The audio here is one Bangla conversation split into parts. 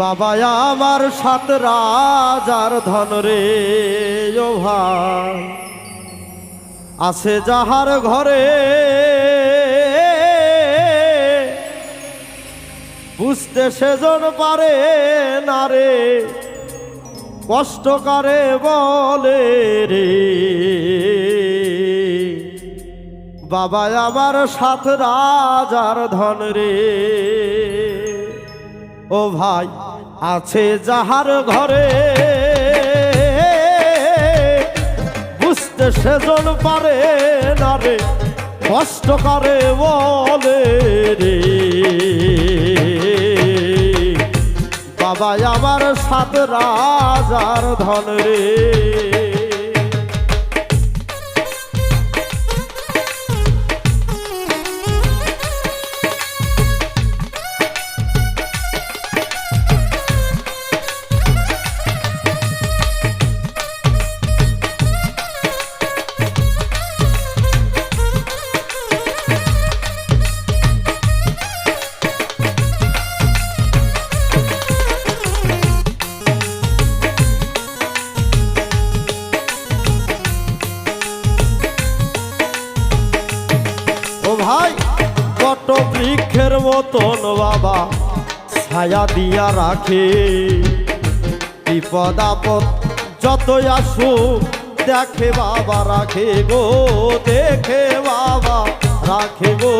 বাবা, আমার সাত রাজার ধন রে, ও ভাই। আছে যাহার ঘরে বুঝতে সেজন পারে না রে কষ্ট করে বলে রে। বাবা, আমার সাত রাজার ধন রে ও ভাই, আছে যাহার ঘরে বুঝতে সেজন পারে না রে, কষ্ট করে বলে রে। বাবা আমার সাত রাজার ধন রে। মতন বাবা, ছায়া দিয়া রাখে। বিপদ আপদ যতই আসুক, দেখে বাবা, রাখে গো, দেখে বাবা, রাখে গো।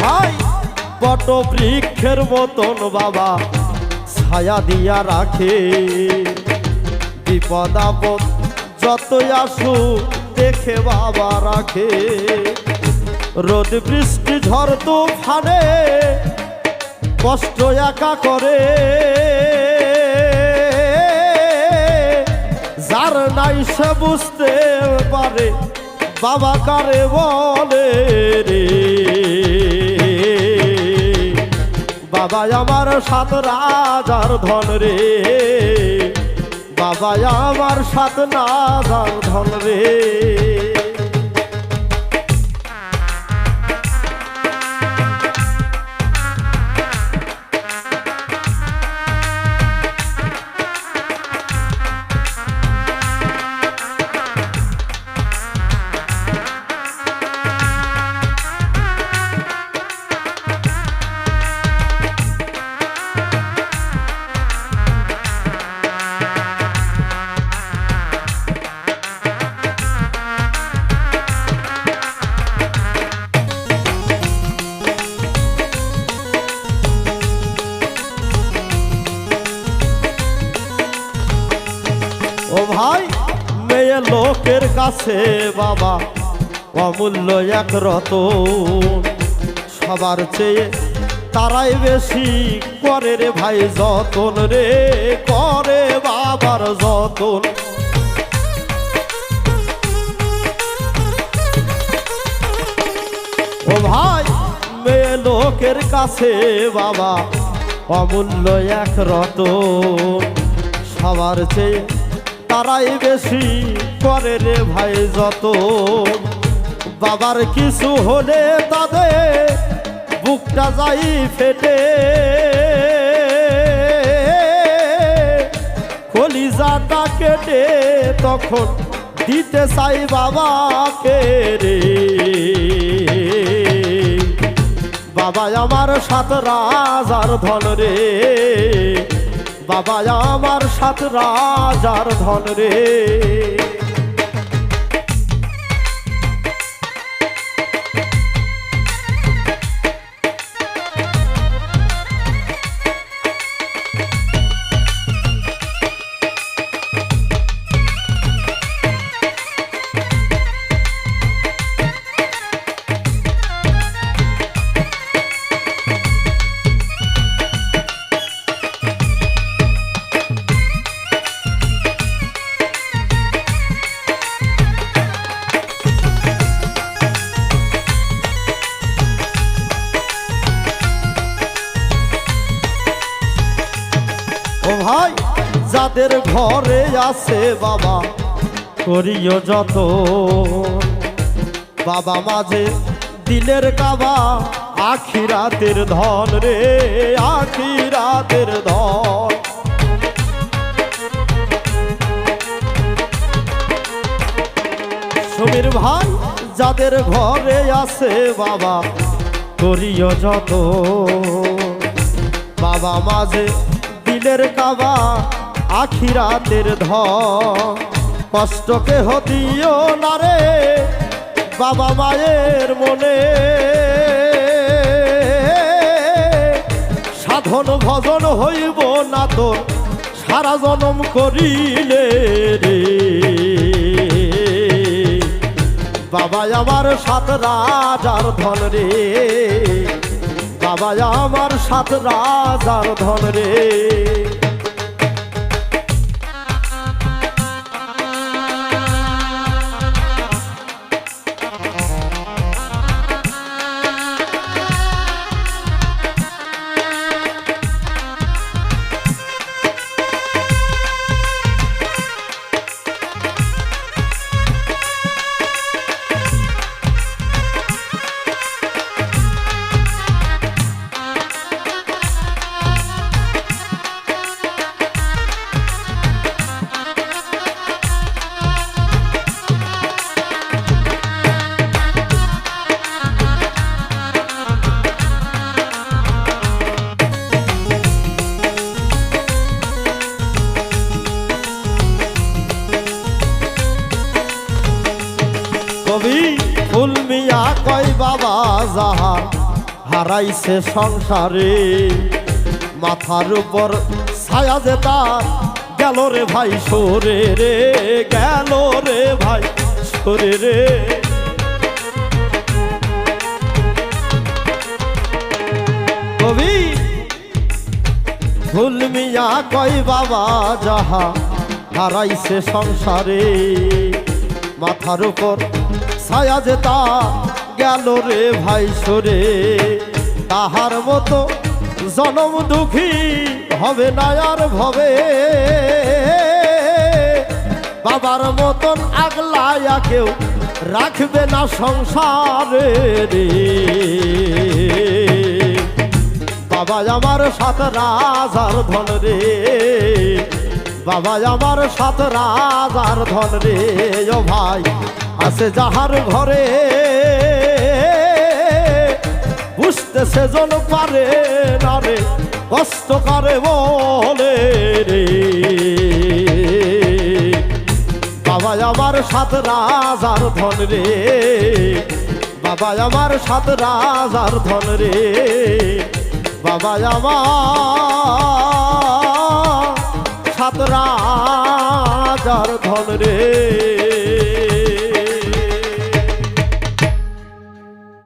ভাই, বট বৃক্ষের মতন বাবা, ছায়া দিয়া রাখে। বিপদ আপদ যতই আসুক দেখে বাবা রাখে। রোদ, বৃষ্টি, ঝড়, তুফানে কষ্ট একা করে। যার নাই সে বুঝতে পারে, বাবা কারে বলে রে। বাবা আমার সাত রাজার ধন রে। বাবা আমার সাত না ধন রে লোকের কাছে বাবা, অমূল্য এক রতন। সবার চেয়ে তারাই বেশি করে রে ভাই যতন রে, করে বাবার যতন। ও ভাই, মেয়ে লোকের কাছে বাবা, অমূল্য এক রতন। সবার চেয়ে তারাই বেশি করে রে ভাই যত। বাবার কিছু হলে তাদের বুকটা যাই ফেটে। কলিজাটা কেটে তখন দিতে চাই বাবাকে রে। বাবা আমার সাত রাজার ধন রে। বাবা আমার সাত রাজার ধন রে। যাদের ঘরে আছে বাবা। করিও যত। বাবা মাঝে দিলের কাবা, আখিরাতের ধন রে, আখিরাতের ধন। সমীর ভাই, যাদের ঘরে আছে বাবা, করিও যত। বাবা মাঝে দিলের কাবা আখিরাতের ধন। কষ্টকে হতিও না রে বাবা মায়ের মনে। সাধন ভজন হইব না তো, সারা জনম করিলে রে। বাবা আমার সাত রাজার ধন রে। বাবা আমার সাত রাজার ধন রে। কবি ফুল মিয়া কয়, বাবা যাহার হারাইছে সংসারে, মাথার উপর ছায়া যে তার, গেল রে ভাই সরে রে, গেল রে ভাই সরে রে। কবি ফুল মিয়া কয়, বাবা যাহা হারাইছে সংসারে, মাথার উপর ছায়া যে তা গেল রে ভাই সরে, তাহার মতো জনম দুঃখী হবে না আর ভবে। বাবার মতন আগলায়া কেউ রাখবে না সংসারে রে। বাবা আমার সাত রাজার ধন রে। বাবা, আমার সাত রাজার ধন রে, ও ভাই। আছে যাহার ঘরে বুঝতে সেজন পারে না রে, কষ্ট করে বলে রে। বাবা, আমার সাত রাজার ধন রে, বাবা, আমার সাত রাজার ধন রে, বাবা, আমার সাত রাজার ধন রে।